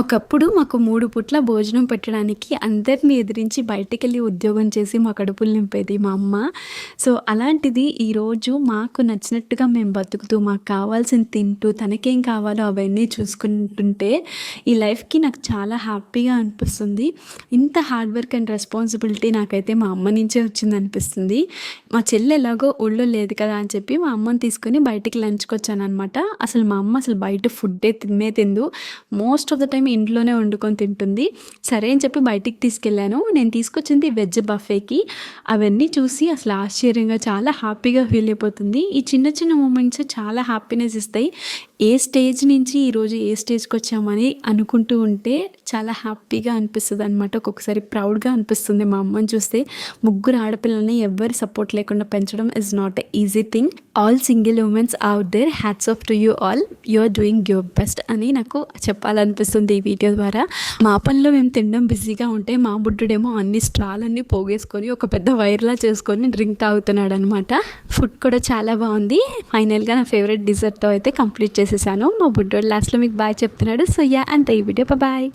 ఒకప్పుడు మాకు మూడు పుట్ల భోజనం పెట్టడానికి అందరిని ఎదిరించి బయటికెళ్ళి ఉద్యోగం చేసి మా కడుపులు నింపేది మా అమ్మ. సో అలాంటిది ఈరోజు మాకు నచ్చినట్టుగా మేము బతుకుతూ మాకు కావాల్సింది తింటూ తనకేం కావాలో అవన్నీ చూసుకుంటుంటే ఈ లైఫ్కి నాకు చాలా హ్యాపీగా అనిపిస్తుంది. ఇంత హార్డ్ వర్క్ అండ్ రెస్పాన్సిబిలిటీ నాకైతే మా అమ్మ నుంచే వచ్చింది అనిపిస్తుంది. మా చెల్లి ఎలాగో ఊళ్ళో లేదు కదా అని చెప్పి మా అమ్మని తీసుకొని బయటికి లంచ్కి వచ్చాను అనమాట అసలు మా అమ్మ అసలు బయట ఫుడ్డే తినే తిందు. మోస్ట్ ఆఫ్ ద టైం ఇంట్లోనే వండుకొని తింటుంది. సరే అని చెప్పి బయటికి తీసుకెళ్ళాను. నేను తీసుకొచ్చింది వెజ్ బఫేకి. అవన్నీ చూసి అసలు ఆశ్చర్యంగా చాలా హ్యాపీగా ఫీల్ అయిపోతుంది. ఈ చిన్న చిన్న మూమెంట్స్ చాలా హ్యాపీనెస్ ఇస్తాయి. ఏ స్టేజ్ నుంచి ఈరోజు ఏ స్టేజ్కి వచ్చామని అనుకుంటూ ఉంటే చాలా హ్యాపీగా అనిపిస్తుంది అనమాట ఒక్కొక్కసారి ప్రౌడ్గా అనిపిస్తుంది మా అమ్మని చూస్తే. ముగ్గురు ఆడపిల్లల్ని ఎవ్వరి సపోర్ట్ లేకుండా పెంచడం is not a easy thing all single womens out there hats off to you all you are doing your best అని నాకు చెప్పాలనిపిస్తుంది ఈ వీడియో ద్వారా. మా పనిలో మేము తినడం బిజీగా ఉంటే మా బుడ్డుడేమో అన్ని స్ట్రాలన్నీ పోగేసుకొని ఒక పెద్ద వైర్లా చేసుకొని డ్రింక్ తాగుతున్నాడు అనమాట ఫుడ్ కూడా చాలా బాగుంది. ఫైనల్గా నా ఫేవరెట్ డిజర్ట్తో అయితే కంప్లీట్ చేసేసాను. మా బుడ్డోడు లాస్ట్లో మీకు బాయ్ చెప్తున్నాడు. సో యా అంతే ఈ వీడియో బాయ్